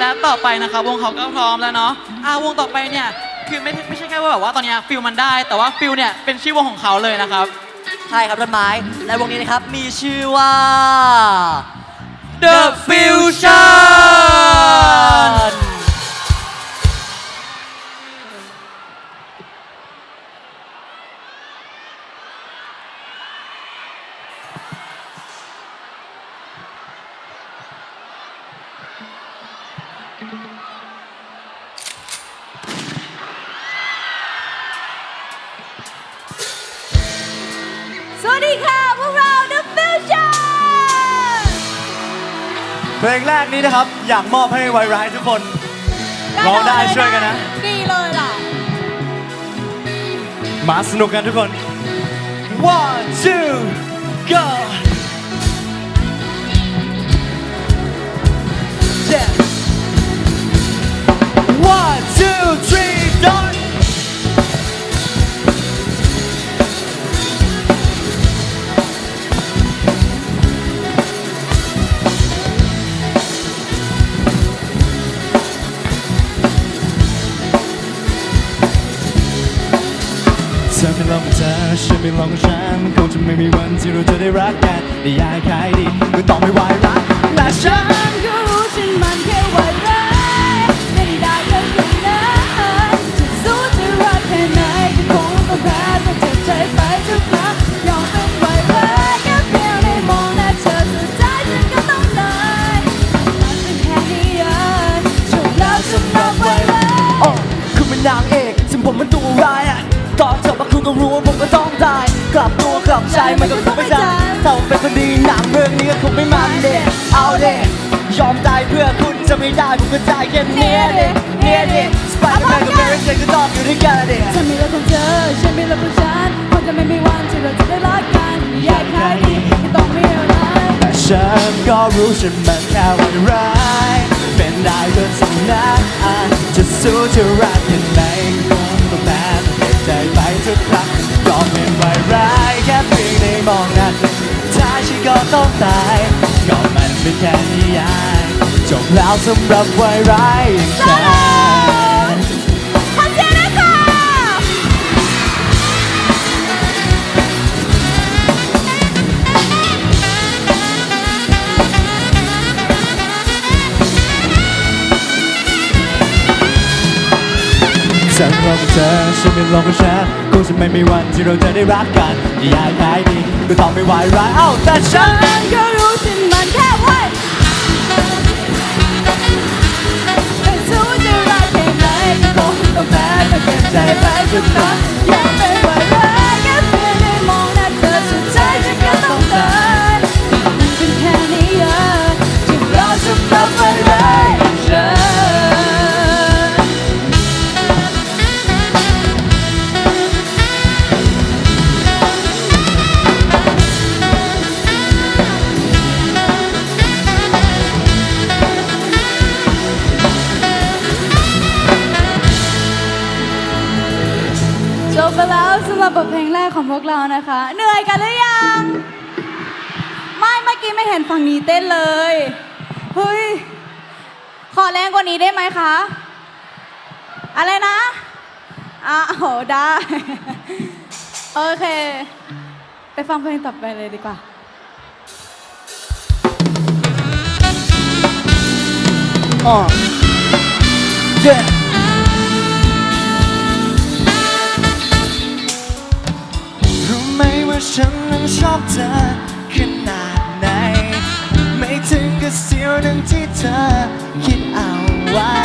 และต่อไปนะครับวงเขาก็พร้อมแล้วเนาะอ่าวงต่อไปเนี่ยคือไม่ไม่ใช่แค่ว่าแบบว่าตอนเนี้ยฟิลมันได้ แต่ว่าฟิลเนี่ยเป็นชื่อวงของเขาเลยนะครับ ใช่ครับต้นไม้และวงนี้นะครับมีชื่อว่า The Fusion เพลงแรกนี้นะครับ อยากมอบให้ไวร้ายทุกคนร้องได้ช่วยกันนะ ดีเลยล่ะ มาสนุกกันทุกคน one two go yeah one two three องเธอฉันไม่ลองฉันคงจะไม่มีวันที่เราจะได้รักกันนิยายขายดีก็ต้องไม่ไหวรักและฉันก็รู้ฉันมันแค่ไหวร้ายไม่ได้ก็แค่นั้นจะสู้จะรักแค่ไหนก็คงต้องแพ้ต้องเจ็บใจไปทุกครั้ง กลับใจมันก็คงไม่ได้ถ้าผมเป็นคนดีหนังเรื่องนี้ก็คงไม่มันเด็เอาเด็ยอมตายเพื่อคุณจะไม่ได้ผมก็ตายแค่เนี้ยเด็เนี้ยเด็สไปเดอร์แมนกับแมรี่เจนก็ต้องอยู่ด้วยกันเด็ฉันมีเรื่องของเธอฉันมีเรื่องของฉันคงจะไม่มีวันที่เราจะได้รักกันอยากขายดีไม่ต้องมีอะไรแต่ฉันก็รู้ฉันมันแค่วันร้ายเป็นได้ก็เท่านั้นจะสู้จะรักยังไงคงต้องแพ้ต้องเจ็บ ใจไปทุกครั้งยอมเป็นไวร้ายแค่เพียงได้มองหน้าเธอถ้าฉันก็ต้องตายก็มันไม่แค่นิยายจบแล้วสำหรับวายร้ายอย่างฉัน ฉันรอเธอฉันเป็นลมของฉันคงจะไม่มีวันที่เราจะได้รักกันอยากหายดีก็ต้องไม่ไหวร้ายเอ้าแต่ฉันก็รู้ที่มันแค่ไหวแต่สู้จะรักแค่ไหนก็ต้องแพ้ต้องเก็บใจไปทุกครั้งอยากไป็นไหว นะคะ เหนื่อยกันหรือยัง ไม่เมื่อกี้ไม่เห็นฝั่งนี้เต้นเลย เฮ้ย ขอแรงกว่านี้ได้ไหมคะ อะไรนะอะโหได้ โอเค ไปฟังเพลงต่อไปเลยดีกว่าอะ yeah ฉันนั้นชอบเธอขนาดไหน ไม่ถึงกับเสียวหนึ่งที่เธอคิดเอาไว้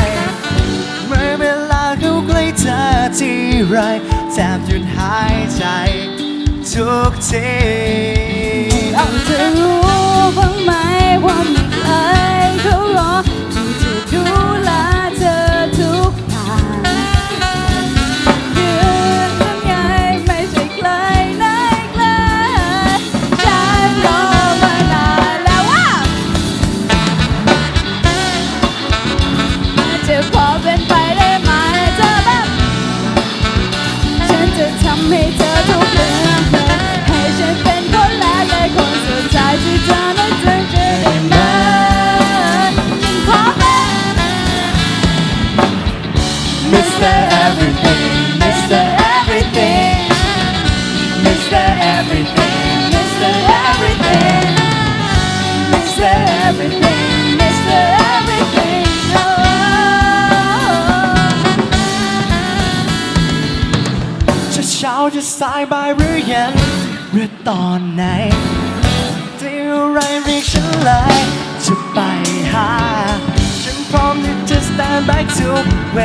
เมื่อเวลาเข้าใกล้เธอที่ไรแทบหยุดหายใจ ทุกทีเอาเธอรู้บ้างไหมว่ามีใครเขารอ อ รือตอนไหนที่อะไรเรียกฉันเลยจะไปหา ฉันพร้อมที่จะ stand by ทุกเว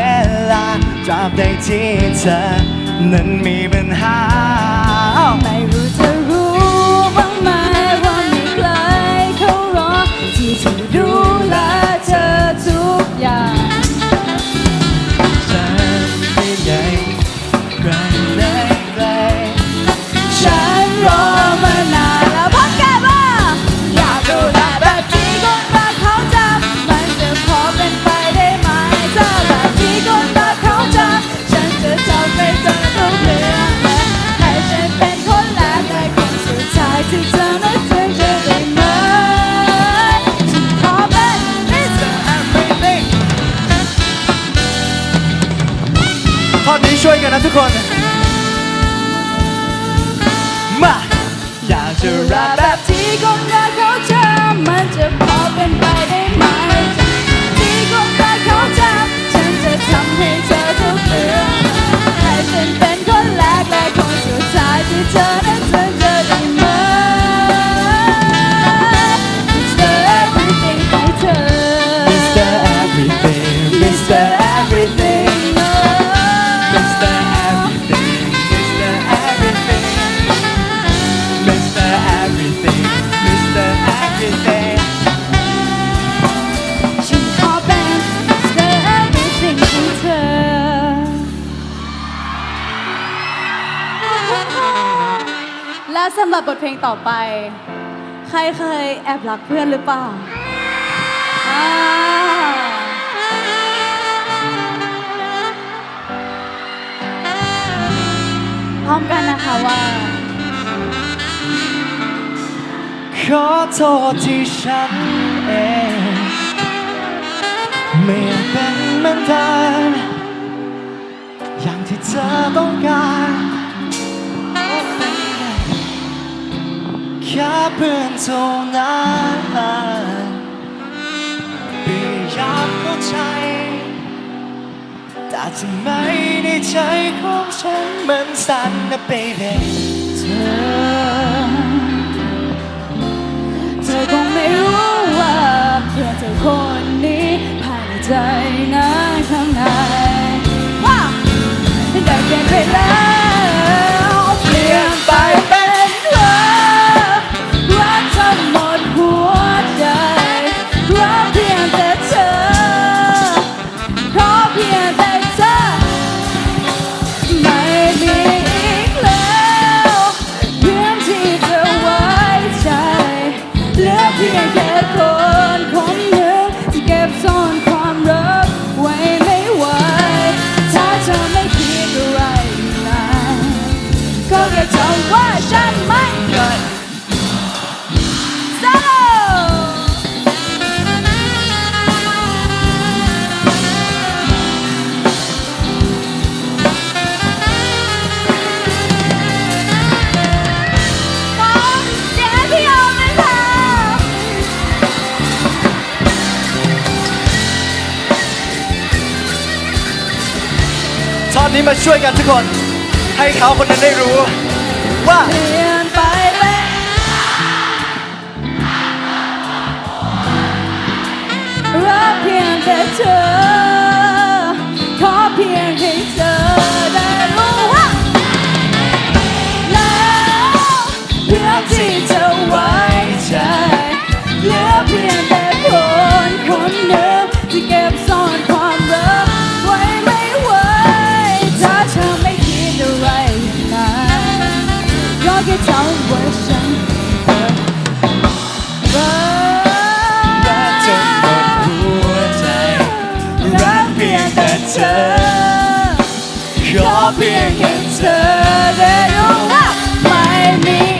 ลาตราบใดที่เธอนั้นมีปัญหา ไม่รู้เธอรู้บ้างไหมว่าไม่ไกลเขารอที่จะดูแล ต่อไป ใครเคยแอบรักเพื่อนหรือเปล่าพร้อมกันนะคะว่า ขอโทษที่ฉันเองไม่เป็นเหมือนเดิมอย่างที่เธอต้องการ แค่เพื่อนเท่านั้นพยยากเข้าใจ แต่ทำไมในใจของฉันมันสั่นนะ baby เธอ เธอคงไม่รู้ว่าเพื่อนเธอคนนี้ภายในใจนะข้างในได้แค่เวลา ท่อตนี้มาช่วยกันทุกคน ให้เขาคนนั้นได้รู้ ว่าเรียนไปเป็นรัเพียงแต่เธอ be against the Find me.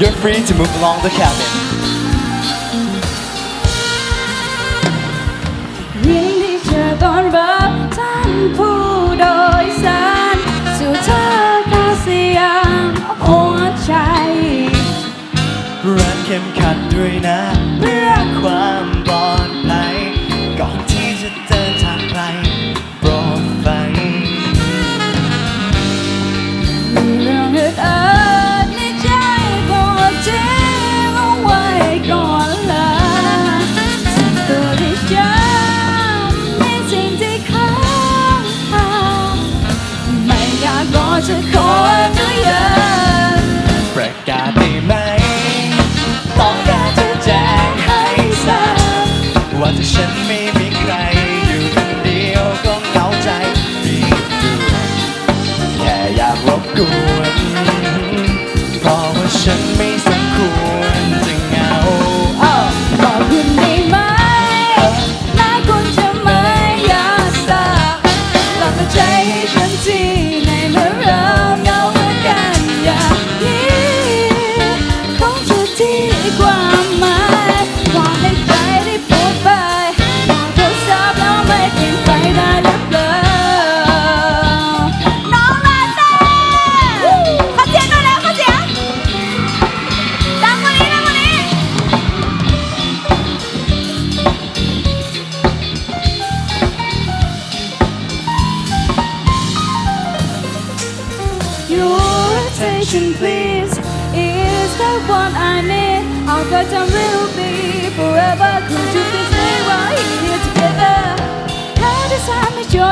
You're free to move along the cabin. Really, you're gonna rub time pool door sun. So talk, I see I'm on a child. รักเข้มขัดด้วยนะ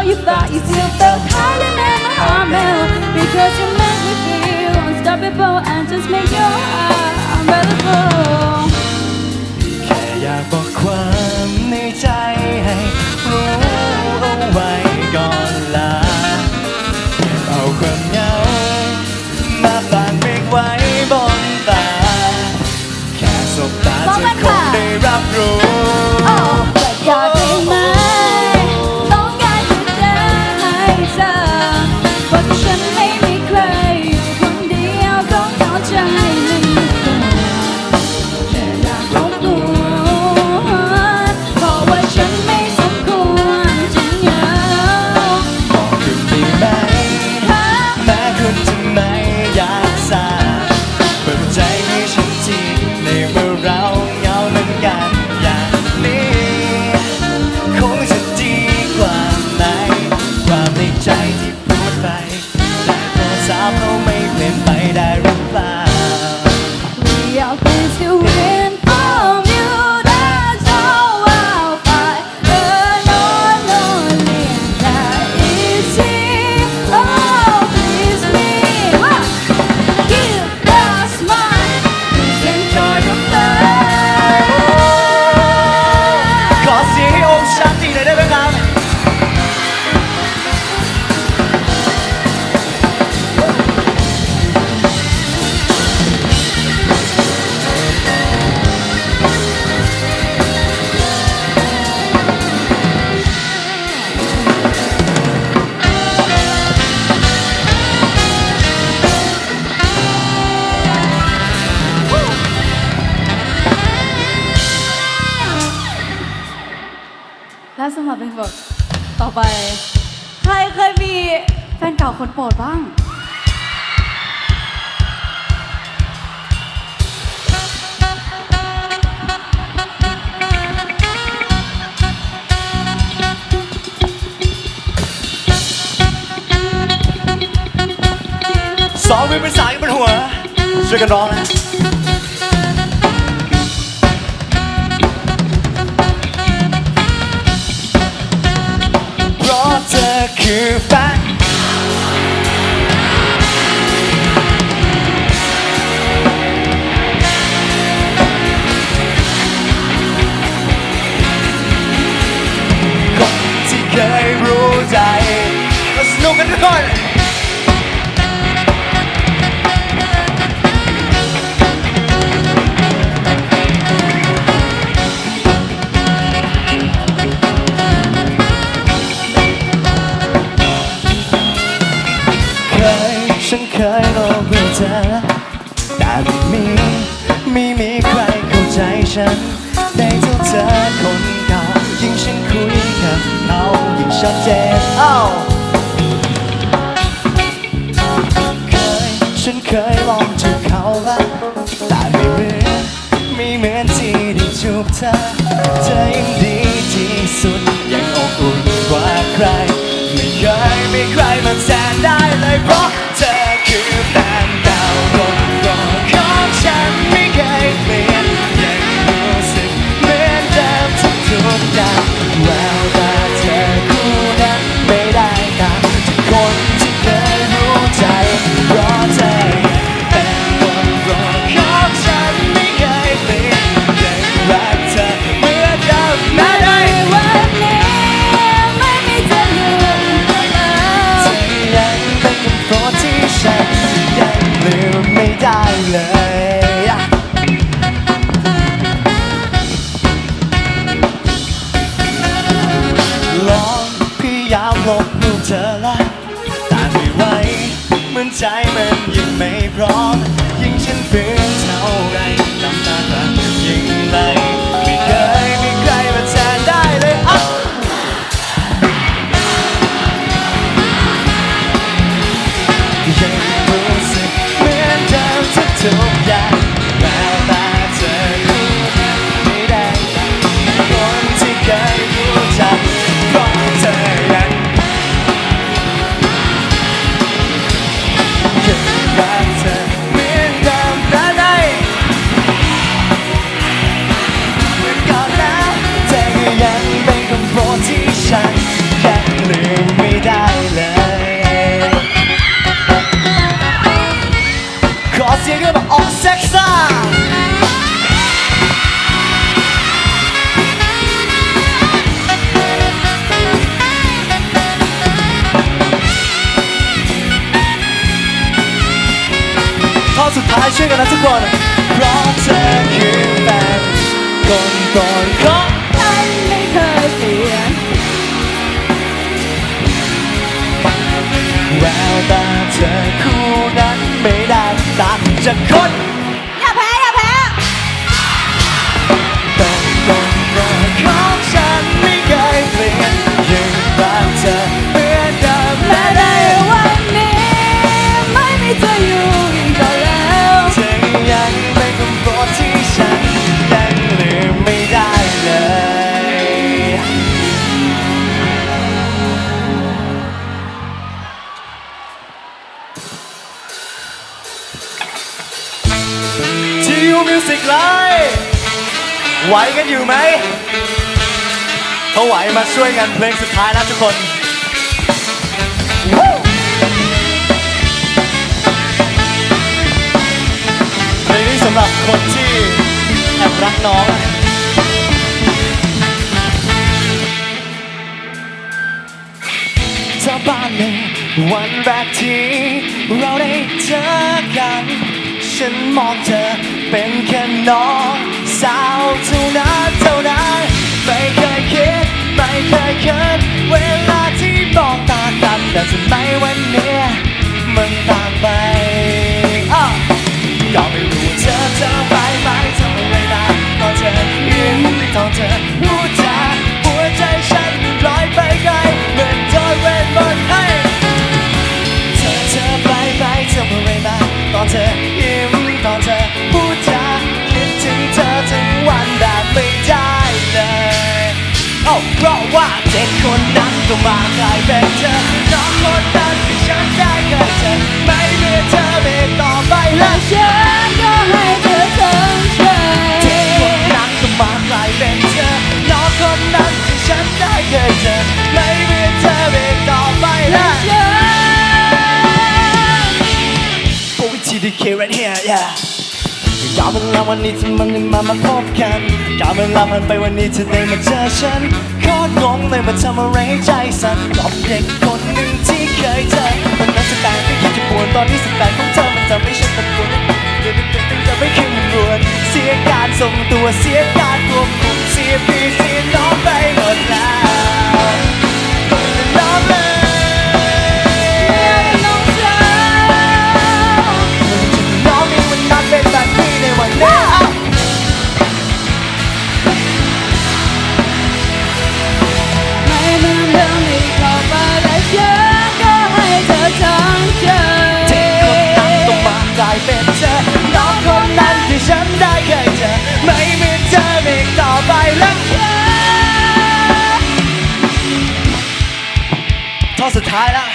you thought you still felt kind and in my heart melt Because you make me feel unstoppable and just make your heart unbearable แค่อยากบอกความในใจให้รู้เอาไว้ ใครเคยมีแฟนเก่าคนโปรดบ้าง สองมืเป็นสายบนหัวช่วยกันร้องนะ sacrifice. Gott, die Gelbrot ข้อสุดท้ายช่วยกันนะทุกคนเพราะเธอคือแฟนคนโปรดของฉันไม่เคยเปลี่ยนแววตาเธอคู่นั้นไม่ได้ จิวมิวสิกไลฟ์ไหวกันอยู่ไหมเขาไหวมาช่วยงานเพลงสุดท้ายแล้วทุกคนเพลงนี้สำหรับคนที่แอบรักน้องเธอบ้านเลยวันแรกที่เราได้เจอกัน ฉันมองเธอเป็นแค่น้องสาวเท่านั้นเท่านั้นไม่เคยคิดไม่เคยคิดเวลาที่มองตากันแต่ทำไมวันนี้มันต่างไปก็ไม่รู้เธอเธอไปไหมทำไม วันนี้ที่มันยังมามาพบกันการเวลาผ่านไปวันนี้เธอได้มาเจอฉันโคตรงงเลยมาทำอะไรให้ใจสั่นหอบเด็กคนหนึ่งที่เคยเจอตอนนั้นสแตนไม่คิดจะปวดตอนนี้สแตนของเธอมันจำไม่ฉันตันปวดเลยวเดี๋ยวเดี๋ยวจะไม่ขึ้นรวนเสียการทรงตัวเสียการควบคุมเสียพี่เสียน้องไปหมดแล้ว ท้ายแล้ว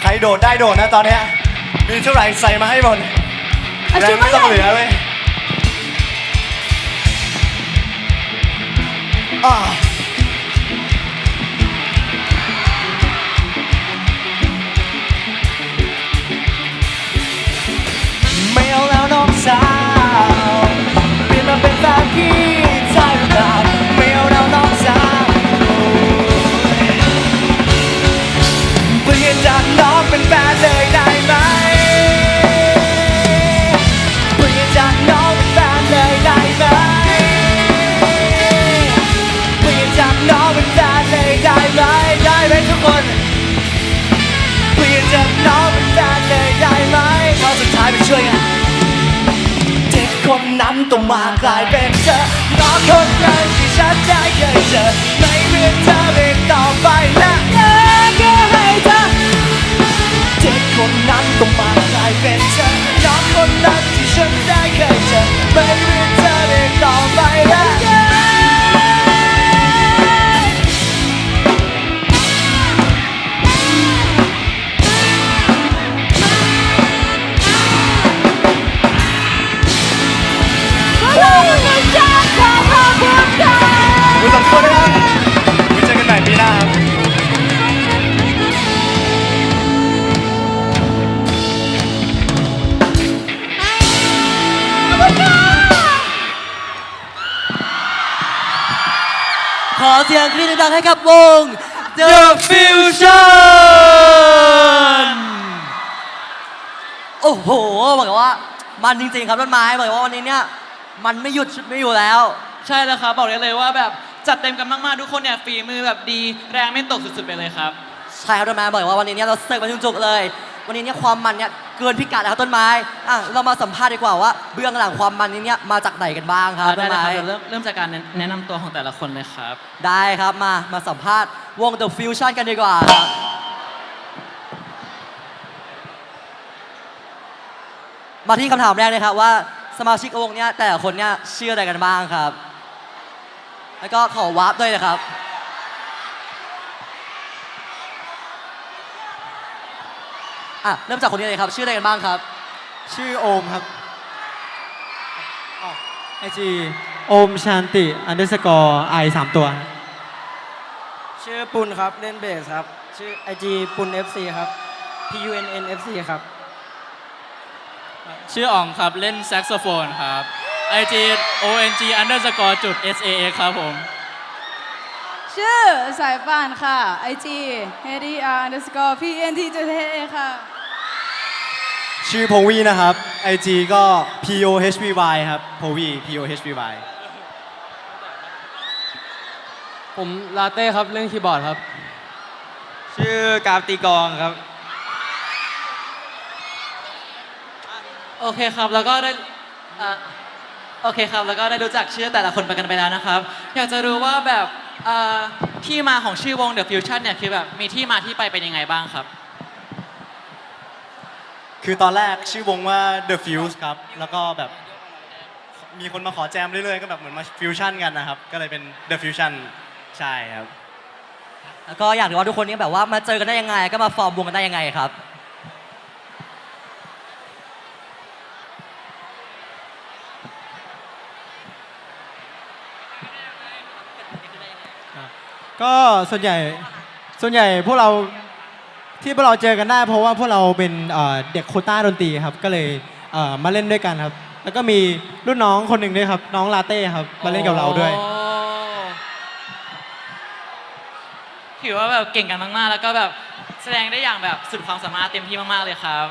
ใครโดดได้โดดนะตอนเนี้ยมีเท่าไหร่ใส่มาให้หมดอาแรงไม่ต้องเหลือเลยอ่าไม่เอาแล้วน้องสาวเปลี่ยนมาเป็นแฟนพี่ ช่วยกันเด็กคนนั้นต้องมากลายเป็นเธอน้องคนนั้นที่ฉันได้เคยเจอไม่เรื่อนเธออีกต่อไปและเธอก็ให้เธอเด็กคนนั้นต้องมากลายเป็นเธอน้องคนนั้นที่ฉันได้เคยเจอไม่เรื่อนเธออีกต่อไป ขอเสียงกรี๊ดดังๆให้กับวง The Fusion โอ้โหบอกเลยว่า มันจริงๆครับต้นไม้บอกเลยว่าวันนี้เนี่ยมันไม่หยุดชุดไม่อยู่แล้ว ใช่แล้วครับบอกได้เลยว่าแบบจัดเต็มกันมากๆทุกคนเนี่ยฝีมือแบบดีแรงไม่ตกสุดๆไปเลยครับ ใช่ครับต้นไม้บอกเลยว่าวันนี้เนี่ยเราเสิร์ฟมาจุกๆเลย วันนี้เนี่ยความมันเนี่ยเกินพิกัดแล้วครับต้นไม้อะเรามาสัมภาษณ์ดีกว่าว่าเบื้องหลังความมันนี้เนี่ยมาจากไหนกันบ้างครับต้ได้นเลยไม้ครับเดี๋ยวเริ่มเริ่มจากการแนะนำตัวของแต่ละคนเลยครับ ได้ครับมามาสัมภาษณ์วง The Fusion กันดีกว่าครับมาที่คำถามแรกเลยครับว่าสมาชิกวงเนี่ยแต่ละคนเนี่ยชื่ออะไรกันบ้างครับ แล้วก็ขอวาร์ปด้วยนะครับ อะเริ่มจากคนนี้เลยครับ ชื่ออะไรกันบ้างครับ ชื่อโอมครับไอจีโอมชันติอันเดอร์สกอร์ไอสามตัว ชื่อปุณครับ เล่นเบสครับ ชื่อ IG ปุณ FC ครับ P U N N F C ครับ ชื่ออ๋องครับ เล่นแซกโซโฟนครับ IG ONG underscore จุด SAX ครับผม ชื่อสายป่านค่ะ IG h d r underscore pnt จุด h a ค่ะ ชื่อพงวีนะครับ IG ก็ P O H V Y ครับพงวี P O H V Y ผมลาเต้ครับเล่นคีย์บอร์ดครับ ชื่อกราฟตีกองครับ โอเคครับแล้วก็ได้อะโอเคครับแล้วก็ได้รู้จักชื่อแต่ละคนไปกันไปแล้วนะครับ อยากจะรู้ว่าแบบ อ่าที่มาของชื่อวง The Fusion เนี่ยคือแบบมีที่มาที่ไปเป็นยังไงบ้างครับ คือตอนแรกชื่อวงว่า The Fuse ครับ แล้วก็แบบมีคนมาขอแจมเรื่อยๆ ก็แบบเหมือนมาฟิวชั่นกันนะครับ ก็เลยเป็น The Fusion ใช่ครับ แล้วก็อยากรู้ว่าทุกคนนี้แบบว่ามาเจอกันได้ยังไง ก็มาฟอร์มวงกันได้ยังไงครับ ก็ส่วนใหญ่ส่วนใหญ่พวกเราที่พวกเราเจอกันได้ เพราะว่าพวกเราเป็นเอ่อเด็กโควต้าดนตรีครับ ก็เลยเอ่อมาเล่นด้วยกันครับ แล้วก็มีรุ่นน้องคนหนึ่งด้วยครับ น้องลาเต้ครับมาเล่นกับเราด้วย โอ้ถือว่าแบบเก่งกันมากๆ แล้วก็แบบแสดงได้อย่างแบบสุดความสามารถเต็มที่มากๆเลยครับ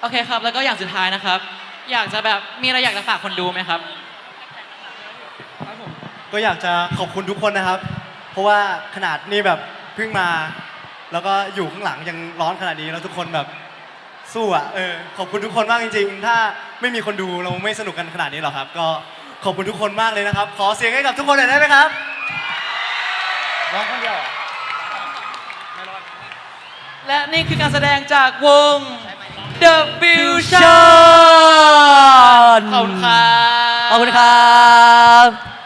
โอเคครับ แล้วก็อย่างสุดท้ายนะครับ อยากจะแบบมีอะไรอยากจะฝากคนดูไหมครับ ก็อยากจะขอบคุณทุกคนนะครับ เพราะว่าขนาดนี่แบบเพิ่งมา แล้วก็อยู่ข้างหลังยังร้อนขนาดนี้แล้วทุกคนแบบสู้อะเออขอบคุณทุกคนมากจริง ๆ ถ้าไม่มีคนดูเราไม่สนุกกันขนาดนี้หรอกครับ ก็ขอบคุณทุกคนมากเลยนะครับ ขอเสียงให้กับทุกคนหน่อยได้ไหมครับร้องคนเดียวและนี่คือการแสดงจากวง The Fusion ขอบคุณครับ ขอบคุณครับ